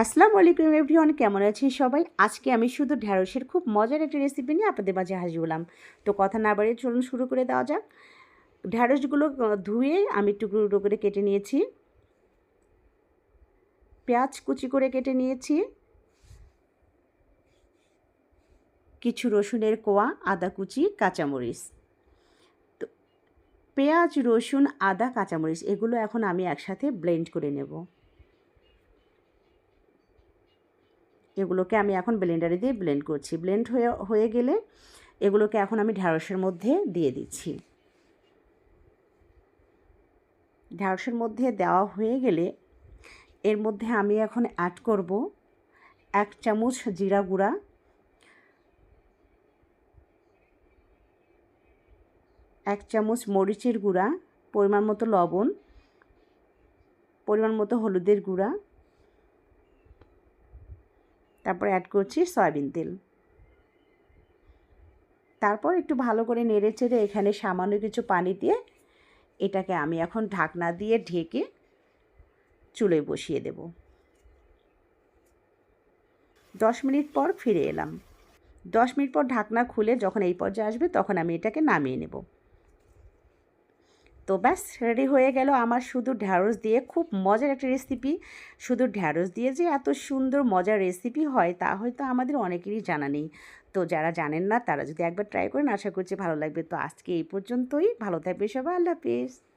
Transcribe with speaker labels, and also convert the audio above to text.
Speaker 1: আসসালামু আলাইকুম এভরিওয়ান, কেমন আছেন সবাই? আজকে আমি শুধু ঢ্যাঁড়সের খুব মজার একটা রেসিপি নিয়ে আপনাদের মাঝে হাজির হলাম। তো কথা না বাড়িয়ে চলুন শুরু করে দেওয়া যাক। ঢ্যাঁড়সগুলো ধুয়ে আমি টুকরো টুকরো করে কেটে নিয়েছি। পেঁয়াজ কুচি করে কেটে নিয়েছি। কিছু রসুনের কোয়া, আদা কুচি, কাঁচামরিচ। তো পেঁয়াজ, রসুন, আদা, কাঁচামরিচ, এগুলো এখন আমি একসাথে ব্লেন্ড করে নেব। এগুলোকে আমি এখন ব্লেন্ডারে দিয়ে ব্লেন্ড করছি। ব্লেন্ড হয়ে হয়ে গেলে এগুলোকে এখন আমি ঢ্যাঁড়সের মধ্যে দিয়ে দিচ্ছি। ঢ্যাঁড়সের মধ্যে দেওয়া হয়ে গেলে এর মধ্যে আমি এখন অ্যাড করব এক চামচ জিরা গুঁড়া, এক চামচ মরিচের গুঁড়া, পরিমাণ মতো লবণ, পরিমাণ মতো হলুদের গুঁড়া তারপর অ্যাড করছি সয়াবিন তেল। তারপর একটু ভালো করে নেড়ে চেড়ে এখানে সামান্য কিছু পানি দিয়ে এটাকে আমি এখন ঢাকনা দিয়ে ঢেকে চুলে বসিয়ে দেব। দশ মিনিট পর ফিরে এলাম। দশ মিনিট পর ঢাকনা খুলে যখন এই পর্যায়ে আসবে তখন আমি এটাকে নামিয়ে নেব। তো ব্যাস রেডি হয়ে গেল আমার শুধু ঢ্যাঁড়স দিয়ে। খুব মজার একটা রেসিপি শুধু ঢ্যাঁড়স দিয়ে যে এত সুন্দর, মজার রেসিপি হয়, তা হয়তো আমাদের অনেকেরই জানা নেই। তো যারা জানেন না, তারা যদি একবার ট্রাই করেন, আশা করছি ভালো লাগবে। তো আজকে এই পর্যন্তই। ভালো থাকবে সবাই। আল্লাহ হাফিজ।